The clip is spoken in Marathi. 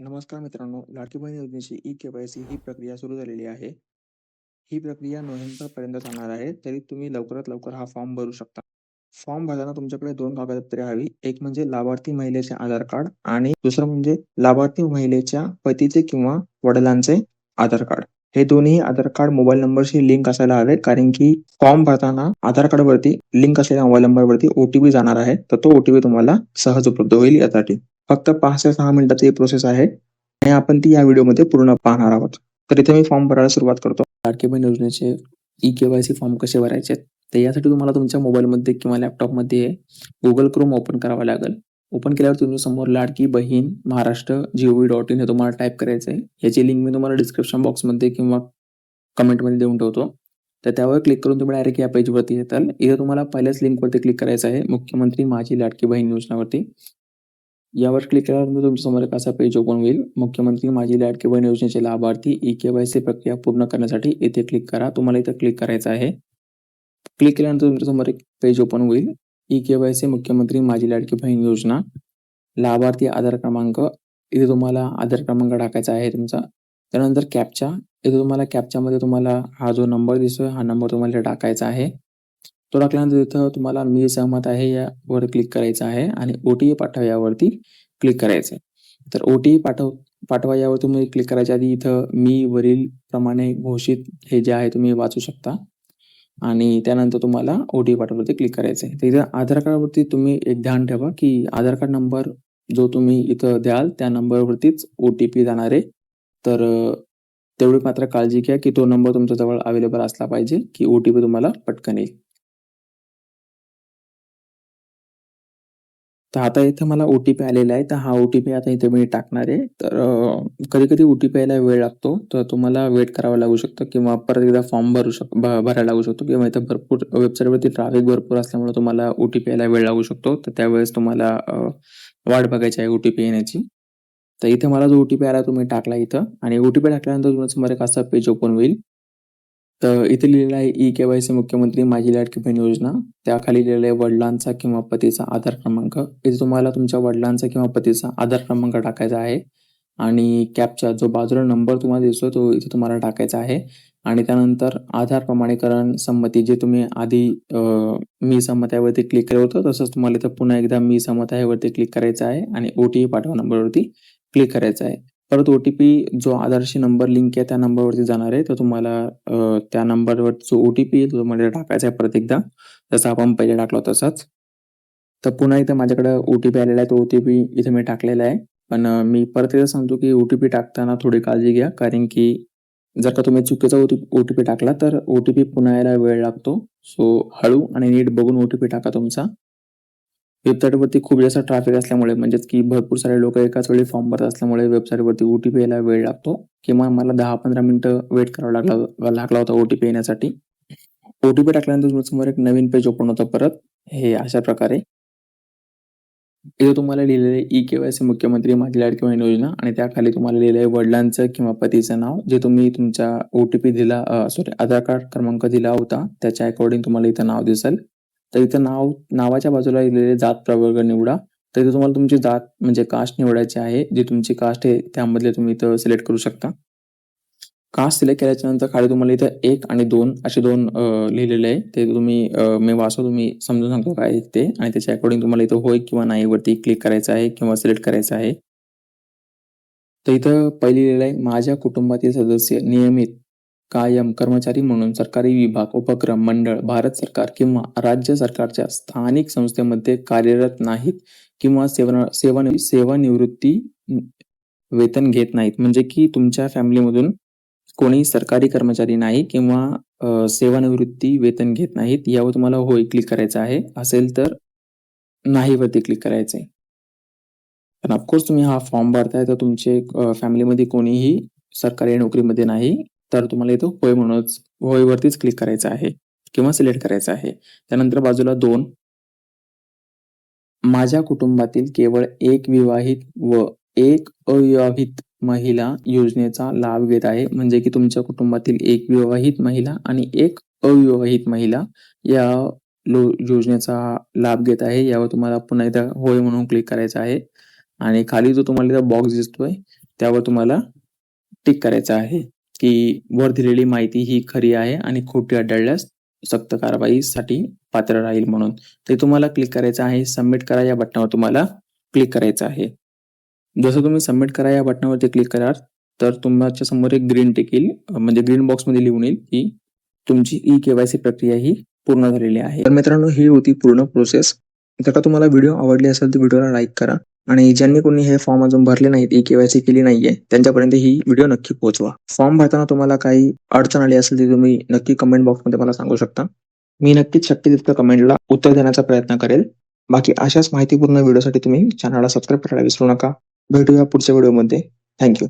नमस्कार मित्रांनो, लाडकी बहीण योजनेची ई-के-वाय-सी ही प्रक्रिया सुरू झालेली आहे. ही प्रक्रिया नोव्हेंबरपर्यंत चालणार आहे. तरी तुम्ही लवकरात लवकर हा फॉर्म भरू शकता. फॉर्म भरताना तुमच्याकडे दोन कागदपत्रे हवी. एक म्हणजे लाभार्थी महिलेचे आधार कार्ड आणि दुसरं म्हणजे लाभार्थी महिलेच्या पतीचे किंवा वडिलांचे आधार कार्ड. हे दोन्ही आधार कार्ड मोबाईल नंबरशी लिंक असायला हवे कारण की फॉर्म भरताना आधार कार्डवरती लिंक असलेल्या मोबाईल नंबरवरती ओटीपी जाणार आहे. तर तो ओटीपी तुम्हाला सहज उपलब्ध होईल यासाठी. फक्त पाच ते सहा मिनिटाची ही प्रोसेस आहे आणि आपण ती या व्हिडिओमध्ये पूर्ण पाहणार आहोत. तर इथे मी फॉर्म भरायला सुरुवात करतो. लाडकी बहीण योजनेचे ई केवायसी फॉर्म कसे भरायचे तर यासाठी तुम्हाला तुमच्या मोबाईलमध्ये किंवा लॅपटॉपमध्ये गुगल क्रोम ओपन करावं लागेल. ओपन केल्यावर तुम्ही समोर लाडकी बहीण महाराष्ट्र जी-ओ-व्ही डॉट इन हे तुम्हाला टाईप करायचं आहे. याची लिंक मी तुम्हाला डिस्क्रिप्शन बॉक्समध्ये किंवा कमेंटमध्ये देऊन ठेवतो. तर त्यावर क्लिक करून तुम्ही डायरेक्ट या पेजवरती येताल. इथे तुम्हाला पहिल्याच लिंकवरती क्लिक करायचं आहे मुख्यमंत्री माझी लाडकी बहीण योजनावरती. यावर क्लिक केल्यानंतर तुमच्यासमोर एक असा पेज ओपन होईल. मुख्यमंत्री माझी लाडकी बहीण योजनेचे लाभार्थी ई-के-वाय-सी प्रक्रिया पूर्ण करण्यासाठी येथे क्लिक करा. तुम्हाला इथं क्लिक करायचं आहे. क्लिक केल्यानंतर तुमच्यासमोर एक पेज ओपन होईल. ई-के-वाय-सी मुख्यमंत्री माझी लाडकी बहीण योजना, लाभार्थी आधार क्रमांक इथे तुम्हाला आधार क्रमांक टाकायचा आहे तुमचा. त्यानंतर कॅप्चा इथे तुम्हाला कॅपच्यामध्ये तुम्हाला हा जो नंबर दिसतोय हा नंबर तुम्हाला टाकायचा आहे. तो टाकल्यानंतर इथं तुम्हाला मी सहमत आहे यावर क्लिक करायचं आहे आणि ओ-टी-पी पाठवा यावरती क्लिक करायचं आहे. तर ओ-टी-पी पाठव पाठवा यावर तुम्ही क्लिक करायच्या आधी इथं मी वरील प्रमाणे घोषित हे जे आहे तुम्ही वाचू शकता आणि त्यानंतर तुम्हाला ओ-टी-पी क्लिक करायचं आहे. तर इथं आधार कार्डवरती तुम्ही एक ध्यान ठेवा की आधार कार्ड नंबर जो तुम्ही इथं द्याल त्या नंबरवरतीच ओ-टी-पी जाणार आहे. तर तेवढी मात्र काळजी घ्या की तो नंबर तुमच्या जवळ अवेलेबल असला पाहिजे की ओ-टी-पी तुम्हाला पटकन येईल. तर आता इथं मला ओ-टी-पी आलेला आहे. तर हा ओ-टी-पी आता इथे मी टाकणार आहे. तर कधी-कधी ओ-टी-पी यायला वेळ लागतो. तर तुम्हाला वेट करावा लागू शकतं किंवा परत एकदा फॉर्म भरू शक भरायला लागू शकतो किंवा इथं भरपूर वेबसाईटवरती ट्रॅफिक भरपूर असल्यामुळे तुम्हाला ओ-टी-पी यायला वेळ लागू शकतो. तर त्यावेळेस तुम्हाला वाट बघायची आहे ओ-टी-पी येण्याची. तर इथे मला जो ओ-टी-पी आला तो मी टाकला इथं आणि ओ-टी-पी टाकल्यानंतर तुमच्यासमोर एक असा पेज ओपन होईल. तर इथे लिहिलेलं आहे ई-के-वाय-सी मुख्यमंत्री माझी लाडकी बहीण योजना. त्याखाली लिहिलेलं आहे वडिलांचा किंवा पतीचा आधार क्रमांक. इथे तुम्हाला तुमच्या वडिलांचा किंवा पतीचा आधार क्रमांक टाकायचा आहे आणि कॅप्चा जो बाजूला नंबर तुम्हाला दिसतो तो इथे तुम्हाला टाकायचा आहे आणि त्यानंतर आधार प्रमाणीकरण संमती जे तुम्ही आधी मी संमत आहे क्लिक केलं होतं तसंच तुम्हाला इथं पुन्हा एकदा मी संमत आहे वरती क्लिक करायचं आहे आणि ओ-टी-पी पाठवा नंबरवरती क्लिक करायचं आहे. परत ओ-टी-पी जो आधारशी नंबर लिंक आहे त्या नंबरवरती जाणार आहे. तर तुम्हाला त्या नंबरवर जो ओ-टी-पी आहे तो तुम्हाला टाकायचा आहे परत एकदा. जसा आपण पहिले टाकला होता तसाच. तर पुन्हा इथं माझ्याकडे ओ-टी-पी आलेला आहे. तो ओ-टी-पी इथे मी टाकलेला आहे. पण मी परत एकदा सांगतो की ओ-टी-पी टाकताना थोडी काळजी घ्या कारण की जर का तुम्ही चुकीचा ओ-टी-पी टाकला तर ओ-टी-पी पुन्हा यायला वेळ लागतो. सो हळू आणि नीट बघून ओ-टी-पी टाका तुमचा. वेबसाईटवरती खूप जास्त ट्रॅफिक असल्यामुळे म्हणजेच की भरपूर सारे लोक एकाच वेळी फॉर्म भरत असल्यामुळे वेबसाईटवरती ओ-टी-पी यायला वेळ लागतो. किंवा मला 10-15 मिनिटं वेट करावा लागला लागला होता ओ-टी-पी येण्यासाठी. ओ-टी-पी टाकल्यानंतर तुमच्यासमोर एक नवीन पेज ओपन होतं परत. हे अशा प्रकारे. इथे तुम्हाला लिहिलेलं ई-के-वाय-सी मुख्यमंत्री माझी लाडकी बहीण योजना आणि त्याखाली तुम्हाला लिहिलं आहे वडिलांचं किंवा पतीचं नाव जे तुम्ही तुमचा ओ-टी-पी दिला सॉरी आधार कार्ड क्रमांक दिला होता त्याच्या अकॉर्डिंग तुम्हाला इथं नाव दिसेल. तर इथं नाव नावाच्या बाजूला लिहिलेले जात प्रवर्ग निवडा. तर इथे तुम्हाला तुमची जात म्हणजे कास्ट निवडायची आहे. जी तुमची कास्ट आहे त्यामधले तुम्ही इथं सिलेक्ट करू शकता. कास्ट सिलेक्ट केल्याच्यानंतर खाली तुम्हाला इथं एक आणि दोन असे दोन लिहिलेले आहे. ते तुम्ही मी वाचतो तुम्ही समजून सांगतो काय ते आणि त्याच्या अकॉर्डिंग तुम्हाला इथं होय किंवा नाही वरती क्लिक करायचं आहे किंवा सिलेक्ट करायचं आहे. तर इथं पहिले लिहिलेलं आहे माझ्या कुटुंबातील सदस्य नियमित कायम कर्मचारी म्हणून सरकारी विभाग, उपक्रम, मंडळ, भारत सरकार किंवा राज्य सरकारच्या स्थानिक संस्थेमध्ये कार्यरत नाहीत किंवा सेवा सेवा सेवानिवृत्ती वेतन घेत नाहीत. म्हणजे की तुमच्या फॅमिलीमधून कोणी सरकारी कर्मचारी नाही किंवा सेवानिवृत्ती वेतन घेत नाहीत. यावर तुम्हाला होय क्लिक करायचं आहे. असेल तर नाहीवरती क्लिक करायचं आहे. पण ऑफकोर्स तुम्ही हा फॉर्म भरताय तर तुमचे फॅमिलीमध्ये कोणीही सरकारी नोकरीमध्ये नाही. तर तुम्हाला इथं होय म्हणूनच होयवरतीच क्लिक करायचं आहे किंवा सिलेक्ट करायचं आहे. त्यानंतर बाजूला दोन माझ्या कुटुंबातील केवळ एक विवाहित व एक अविवाहित महिला योजनेचा लाभ घेत आहे. म्हणजे की तुमच्या कुटुंबातील एक विवाहित महिला आणि एक अविवाहित महिला या योजनेचा लाभ घेत आहे. यावर तुम्हाला पुन्हा एकदा होय म्हणून क्लिक करायचं आहे आणि खाली जो तुम्हाला इथं बॉक्स दिसतोय त्यावर तुम्हाला टिक करायचं आहे की वर दिलेली माहिती ही खरी आहे आणि खोटी आढळल्यास सक्त कारवाईसाठी पात्र राहील म्हणून. ते तुम्हाला क्लिक करायचं आहे सबमिट करा या बटनावर तुम्हाला क्लिक करायचं आहे. जसं तुम्ही सबमिट करा या बटनावरती क्लिक कराल तर तुमच्यासमोर एक ग्रीन टिक येईल. म्हणजे ग्रीन बॉक्समध्ये लिहून येईल की तुमची ई केवायसी प्रक्रिया ही पूर्ण झालेली आहे. तर मित्रांनो ही होती पूर्ण प्रोसेस जर का तुम्हाला व्हिडिओ आवडली असेल तर व्हिडिओला लाईक करा. आणि ज्यांनी कोणी हे फॉर्म अजून भरले नाहीत ई केवायसी केली नाहीये त्यांच्यापर्यंत ही व्हिडिओ नक्की पोहोचवा. फॉर्म भरताना तुम्हाला काही अडचण आली असेल ती तुम्ही नक्की कमेंट बॉक्समध्ये मला सांगू शकता. मी नक्कीच शक्य तितकं कमेंटला उत्तर देण्याचा प्रयत्न करेल. बाकी अशाच माहितीपूर्ण व्हिडिओसाठी तुम्ही चॅनलला सबस्क्राईब करायला विसरू नका. भेटूया पुढच्या व्हिडिओमध्ये थँक्यू